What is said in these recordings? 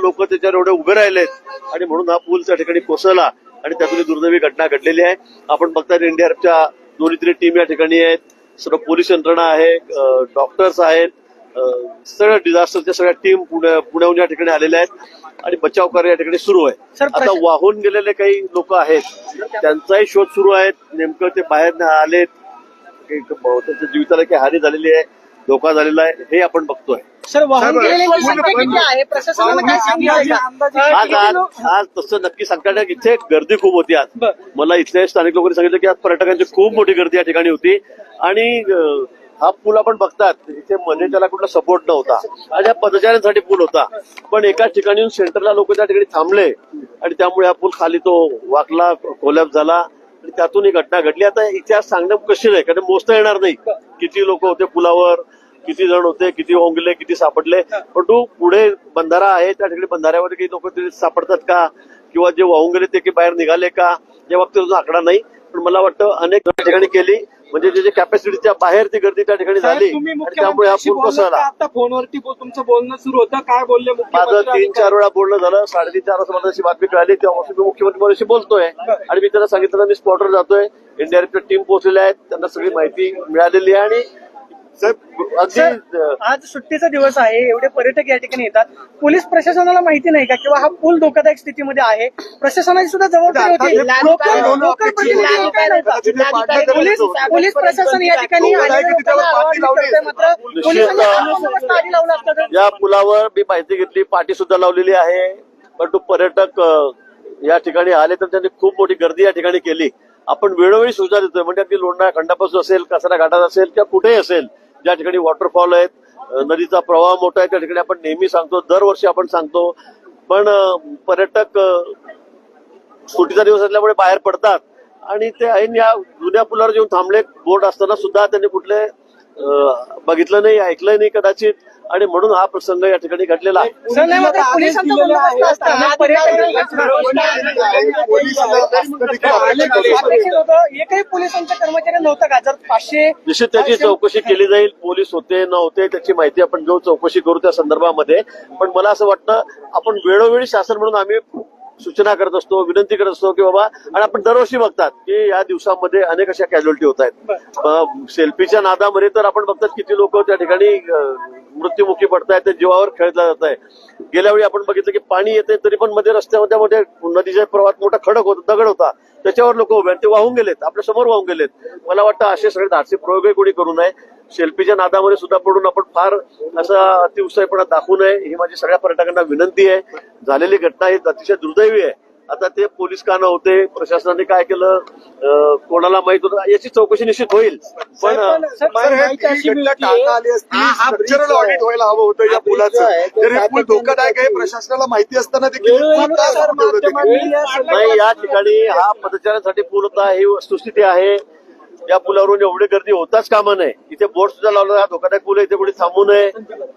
लोक त्याच्यावर एवढे उभे राहिलेत आणि म्हणून हा पूल त्या ठिकाणी कोसळला आणि त्यातून दुर्दैवी घटना घडलेली आहे. आपण बघताय एनडीआरएफच्या दोन्ही तरी टीम या ठिकाणी आहेत. सर्व पोलीस यंत्रणा आहे डॉक्टर्स आहेत सगळ्या डिझास्टरच्या सगळ्या टीम पुण्या पुण्याहून या ठिकाणी आलेल्या आहेत आणि बचाव कार्य या ठिकाणी सुरू आहे. आता वाहून गेलेले काही लोक आहेत त्यांचाही शोध सुरू आहे नेमकं ते बाहेर आलेत. त्यांच्या जीविताला काही हानी झालेली आहे धोका झालेला आहे हे आपण बघतोय. सर वाहून साहेब, गेलेल्यांची पूर्ण- संख्या किती आहे? प्रशासनानं काय सांगितलंय का? आज आज आज तसं नक्की सांगता येणार. इथे गर्दी खूप होती आज. बर. मला इथल्या स्थानिक लोकांनी सांगितलं की आज पर्यटकांची खूप मोठी गर्दी या ठिकाणी होती. आणि अं, हा पूल आपण बघतात इथे मध्ये त्याला कुठला सपोर्ट नव्हता. आणि हा पदचाऱ्यांसाठी पूल होता. पण एका ठिकाणी सेंटरला लोक त्या ठिकाणी थांबले. आणि त्यामुळे हा पूल खाली तो वाकला कोलॅप झाला. आणि त्यातून ही घटना घडली. आता इतिहास सांगणं कशी नाही कारण मोजता येणार नाही. किती लोक होते पुलावर किती जण होते किती होंगले किती सापडले. परंतु पुढे बंधारा आहे त्या ठिकाणी बंधाऱ्यावर काही लोक सापडतात का? किंवा जे वाहून गेले ते काही बाहेर निघाले का? या बाबतीत अजून आकडा नाही. पण मला वाटतं अनेक ठिकाणी केली. म्हणजे जे कॅपॅसिटीच्या बाहेर ती गर्दी त्या ठिकाणी झाली. त्यामुळे हा पूर कोसळला. का? आता फोनवरती तुमचं बोलणं सुरू होतं. काय बोलले माझं मुख्यमंत्री तीन चार वेळा बोलणं झालं. साडेतीन चार वाजता मला बातमी कळाली. तेव्हापासून मी मुख्यमंत्र्यांशी बोलतोय. आणि मी त्यांना सांगितलं मी स्पॉटवर जातोय. एनडीआरएफच्या टीम पोहोचलेल्या आहेत त्यांना सगळी माहिती मिळालेली आहे. आणि आज सुट्टीचा दिवस आहे एवढे पर्यटक या ठिकाणी येतात. पोलीस प्रशासनाला माहिती नाही का किंवा हा पूल धोकादायक स्थितीमध्ये आहे? प्रशासनाची सुद्धा जबाबदारी होती? पोलीस पोलीस प्रशासन या ठिकाणी मात्र पोलिसांनी हा या पुलावर मी माहिती घेतली पाठी सुद्धा लावलेली आहे. परंतु पर्यटक या ठिकाणी आले तर त्यांनी खूप मोठी गर्दी या ठिकाणी केली. आपण वेळोवेळी सूचना देतोय. म्हणजे अगदी लोणार खंडापासून असेल कचरा घाटात असेल किंवा कुठेही असेल ज्या ठिकाणी वॉटरफॉल आहेत नदीचा प्रवाह मोठा आहे त्या ठिकाणी आपण नेहमी सांगतो दरवर्षी आपण सांगतो. पण पर्यटक सुटीचा सुट्टीचा दिवस असल्यामुळे बाहेर पडतात. आणि ते ऐन या जुन्या पुलावर येऊन थांबले बोट असताना सुद्धा त्यांनी कुठले बघितलं नाही ऐकलं नाही कदाचित. आणि म्हणून हा प्रसंग या ठिकाणी घडलेला नव्हता निश्चित त्याची चौकशी केली जाईल. पोलीस होते न होते त्याची माहिती आपण घेऊ चौकशी करू त्या संदर्भामध्ये. पण मला असं वाटतं आपण वेळोवेळी शासन म्हणून आम्ही सूचना करत असतो विनंती करत असतो की बाबा आणि आपण दरवर्षी बघतात की या दिवसामध्ये अनेक अशा कॅज्युअलिटी होत आहेत. सेल्फीच्या नादामध्ये तर आपण बघतात किती लोक त्या ठिकाणी मृत्युमुखी पडतायत ते जीवावर खेळला जात आहे गेल्या वेळी आपण बघितलं की पाणी येते तरी पण मध्ये रस्त्यामध्ये मध्ये नदीच्या प्रवाहात मोठा खडक होता दगड होता. त्याच्यावर लोक उभे ते वाहून गेलेत आपल्यासमोर वाहून गेलेत. मला वाटतं असे सगळे धाडसी प्रयोगही कोणी करू नये. सेल्फीच्या नादामध्ये सुद्धा पडून आपण फार असा अतिउत्साहीपणा दाखवू नये. ही माझी सगळ्या पर्यटकांना विनंती आहे. झालेली घटना ही अतिशय दुर्दैवी आहे. आता ते पोलीस का नव्हते प्रशासनाने काय केलं? कोणाला माहीत होतं? याची चौकशी निश्चित होईल. पण हे ऑडिट व्हायला हवं होतं या पुलाचं धोकादायक आहे प्रशासनाला माहिती असताना देखील? नाही या ठिकाणी हा पदचाऱ्यांसाठी पूल होता ही वस्तुस्थिती आहे. या पुलावरून एवढी गर्दी होताच कामा नये. इथे बोर्ड सुद्धा लावला हा धोकादायक पूल इथे कोणी थांबू नये.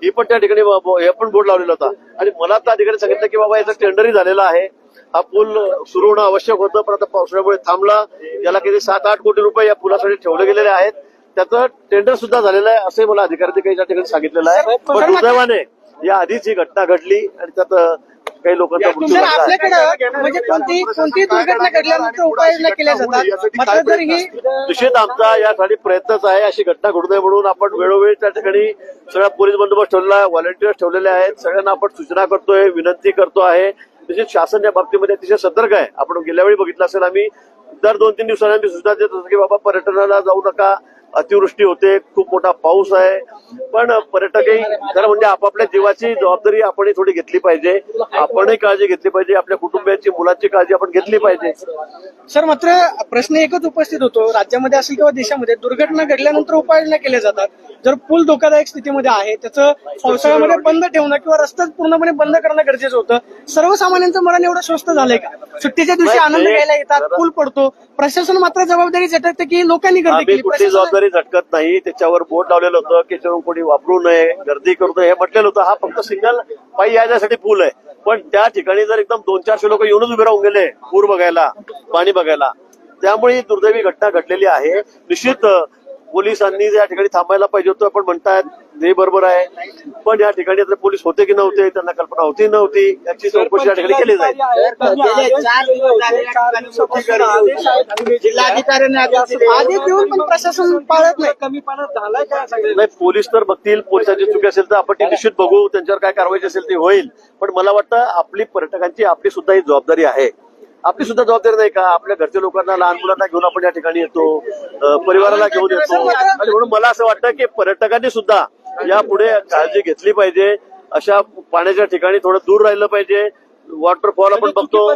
ही पण त्या ठिकाणी हे पण बोर्ड लावलेला होता. आणि मला त्या ठिकाणी सांगितलं की बाबा याचा टेंडरही झालेला आहे. हा पूल सुरू होणं आवश्यक होतं पण आता पावसाळ्यामुळे थांबला. याला किती सात आठ कोटी रुपये या पुलासाठी ठेवले गेलेले आहेत. त्याचं टेंडर सुद्धा झालेलं आहे असंही मला अधिकाऱ्यांनी काही त्या ठिकाणी सांगितलेलं आहे. पण दुर्दैवाने या आधीच ही घटना घडली आणि त्यात काही लोकांचा मृत्यू सर झाला. आहे. आपल्याकडं म्हणजे कोणती दुर्घटना घडल्यानंतर उपाययोजना केल्या जातात? मात्र जर ही निश्चित आमचा यासाठी प्रयत्नच आहे. अशी घटना घडू नये म्हणून आपण वेळोवेळी त्या ठिकाणी सगळा पोलीस बंदोबस्त ठेवलेला आहे व्हॉलेंटियर्स ठेवलेले आहेत. सगळ्यांना आपण सूचना करतोय विनंती करतो आहे. निश्चित शासन या बाबतीमध्ये अतिशय सतर्क आहे. आपण गेल्या वेळी बघितलं असेल आम्ही दर दोन तीन दिवसांनी आम्ही सूचना देत असतो की बाबा पर्यटनाला जाऊ नका. अतिवृष्टी होते खूप मोठा पाऊस आहे. पण पर्यटकही खरं म्हणजे आपापल्या जीवाची जबाबदारी आपणही थोडी घेतली पाहिजे. आपणही काळजी घेतली पाहिजे. आपल्या कुटुंबियांची मुलांची काळजी आपण घेतली पाहिजे. सर मात्र प्रश्न एकच उपस्थित होतो. राज्यामध्ये असेल किंवा देशामध्ये दुर्घटना घडल्यानंतर उपाययोजना केल्या जातात. जर पूल धोकादायक स्थितीमध्ये आहे त्याचं पावसाळ्यामध्ये बंद ठेवणं किंवा रस्ताच पूर्णपणे बंद करणं गरजेचं होतं. सर्वसामान्यांचं मरण एवढं स्वस्त झालंय का? सुट्टीच्या दिवशी आनंद घ्यायला येतात पूल पडतो. प्रशासन मात्र जबाबदारी झटकते की लोकांनी गर्दी केली. कुठली झटकत नाही. त्याच्यावर बोर्ड लावलेलं होतं की त्याच्यावर कोणी वापरू नये गर्दी करू नये हे म्हटलेलं होतं. हा फक्त सिंगल पायी यायसाठी पूल आहे. पण त्या ठिकाणी जर एकदम दोन चारशे लोक येऊनच उभे राहून गेले पूर बघायला पाणी बघायला त्यामुळे ही दुर्दैवी घटना घडलेली आहे. निश्चित पोलिसांनी या ठिकाणी थांबायला पाहिजे होतं आपण म्हणतायत हे बरोबर आहे. पण या ठिकाणी आता पोलीस होते की नव्हते त्यांना कल्पना होती नव्हती. याची चौकशी या ठिकाणी केली जाईल. जिल्हाधिकाऱ्यांनी नाही नाही पोलीस तर बघतील पोलिसांची चुकी असेल तर आपण ती निश्चित बघू त्यांच्यावर काय कारवाई असेल ती होईल. पण मला वाटतं आपली पर्यटकांची आपली सुद्धा ही जबाबदारी आहे. आपली सुद्धा जबाबदारी नाही का? आपल्या घरच्या लोकांना लहान मुलांना घेऊन आपण या ठिकाणी येतो परिवाराला घेऊन येतो. आणि म्हणून मला असं वाटतं की पर्यटकांनी सुद्धा यापुढे काळजी घेतली पाहिजे. अशा पाण्याच्या ठिकाणी थोडं दूर राहिलं पाहिजे. वॉटरफॉल आपण बघतो.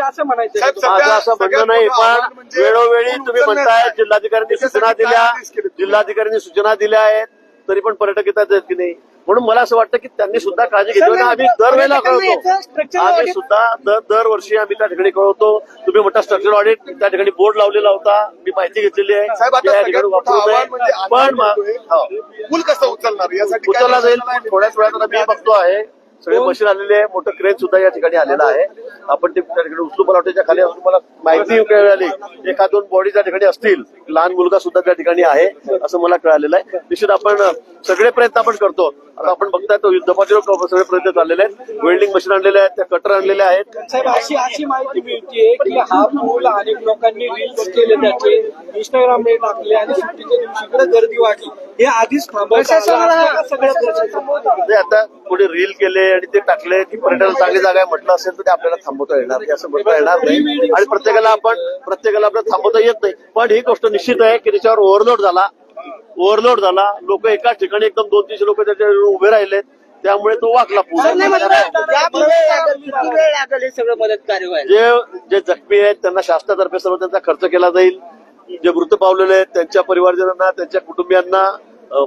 असं म्हणायचं साहेब, माझं असं म्हणणं नाही पण म्हणजे वेळोवेळी तुम्ही म्हणताय. जिल्हाधिकाऱ्यांनी सूचना दिल्या? जिल्हाधिकाऱ्यांनी सूचना दिल्या आहेत. तरी पण पर्यटक येतात की नाही? म्हणून मला असं वाटतं की त्यांनी सुद्धा काळजी घेतली. आणि आम्ही दरवेळेला कळवतो. आम्ही सुद्धा दर दरवर्षी आम्ही त्या ठिकाणी कळवतो. तुम्ही म्हणता स्ट्रक्चर ऑडिट त्या ठिकाणी बोर्ड लावलेला होता. मी माहिती घेतलेली आहे. मोठं. म्हणजे पण. हो. पूल कसं उचलणार? यासाठी उचलला जाईल. थोड्याच वेळात आता मी बघतो आहे. सगळे मशीन आलेले आहे. मोठं क्रेन सुद्धा या ठिकाणी आलेलं आहे. आपण ते त्या ठिकाणी उचलू मला वाटतं त्याच्याखाली अजून मला माहिती मिळाली. एका दोन बॉडी त्या ठिकाणी असतील. लहान मुलगा सुद्धा त्या ठिकाणी आहे असं मला कळालेलं आहे. निश्चित आपण सगळे प्रयत्न आपण करतो. आता आपण बघताय तो युद्धपातळीवर सगळे प्रयत्न चाललेले आहेत. वेल्डिंग मशीन आणलेले आहेत त्या कटर आणलेले आहेत. साहेब अशी अशी माहिती मिळते की हा पूल अनेक लोकांनी रील्स केले त्याचे इंस्टाग्रामने टाकले आणि सुट्टीच्या दिवशी इकडे गर्दी वाढली. हे आधीच ते आता कोणी रील केले आणि ते टाकले की पर्यटन चांगली जागा आहे म्हटलं असेल तर ते आपल्याला थांबवता येणार नाही असं म्हणता येणार नाही. आणि प्रत्येकाला आपण प्रत्येकाला आपल्याला थांबवता येत नाही. पण ही गोष्ट निश्चित आहे की त्याच्यावर ओव्हरलोड झाला. ओव्हरलोड झाला. लोक एकाच ठिकाणी एकदम दोन तीनशे लोक त्याच्यावर उभे राहिलेत त्यामुळे तो वाकला जे जे जखमी आहेत त्यांना शासनातर्फे सर्व त्यांचा खर्च केला जाईल. जे मृत पावलेले आहेत त्यांच्या परिवारजनांना त्यांच्या कुटुंबियांना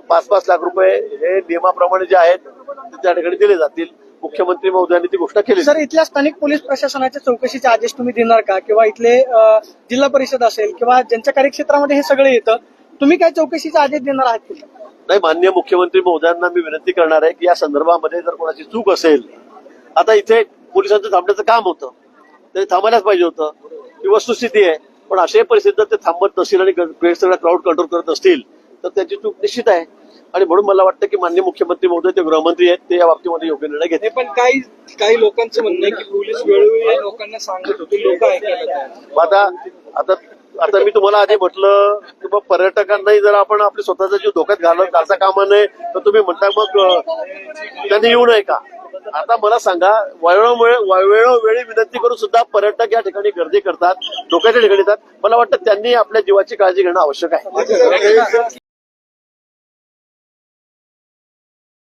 पाच पाच लाख रुपये हे नियमाप्रमाणे जे आहेत ते त्या ठिकाणी दिले जातील. मुख्यमंत्री महोदयांनी ती घोषणा केली सर इथल्या स्थानिक पोलीस प्रशासनाच्या चौकशीचे आदेश तुम्ही देणार का? किंवा इथले जिल्हा परिषद असेल किंवा ज्यांच्या कार्यक्षेत्रामध्ये हे सगळं येतं तुम्ही काय चौकशीचे आदेश देणार आहात की? नाही मान्य मुख्यमंत्री महोदयांना मी विनंती करणार आहे की या संदर्भामध्ये जर कोणाची चूक असेल आता इथे पोलिसांचं थांबण्याचं काम होतं. ते थांबायलाच पाहिजे होतं. ही वस्तुस्थिती आहे. पण अशाही परिस्थितीत ते थांबत नसतील आणि ग- सगळं क्राऊड कंट्रोल करत असतील तर त्याची चूक निश्चित आहे. आणि म्हणून मला वाटतं की मान्य मुख्यमंत्री महोदय ते गृहमंत्री आहेत ते या बाबतीमध्ये योग्य निर्णय घेतील. पण काही काही लोकांचं म्हणणं आहे की पोलीस वेळोवेळी लोकांना सांगत होते लोक आता आता आता मी तुम्हाला आधी म्हटलं की मग पर्यटकांनाही जर आपण आपले स्वतःचा जीव धोक्यात घालत घालता कामा नये तर तुम्ही म्हणता मग त्यांनी येऊ नये का? आता मला सांगा वेळोवेळ वेळोवेळी विनंती करून सुद्धा पर्यटक या ठिकाणी गर्दी करतात धोक्याच्या ठिकाणी येतात. मला वाटतं त्यांनी आपल्या जीवाची काळजी घेणं आवश्यक आहे.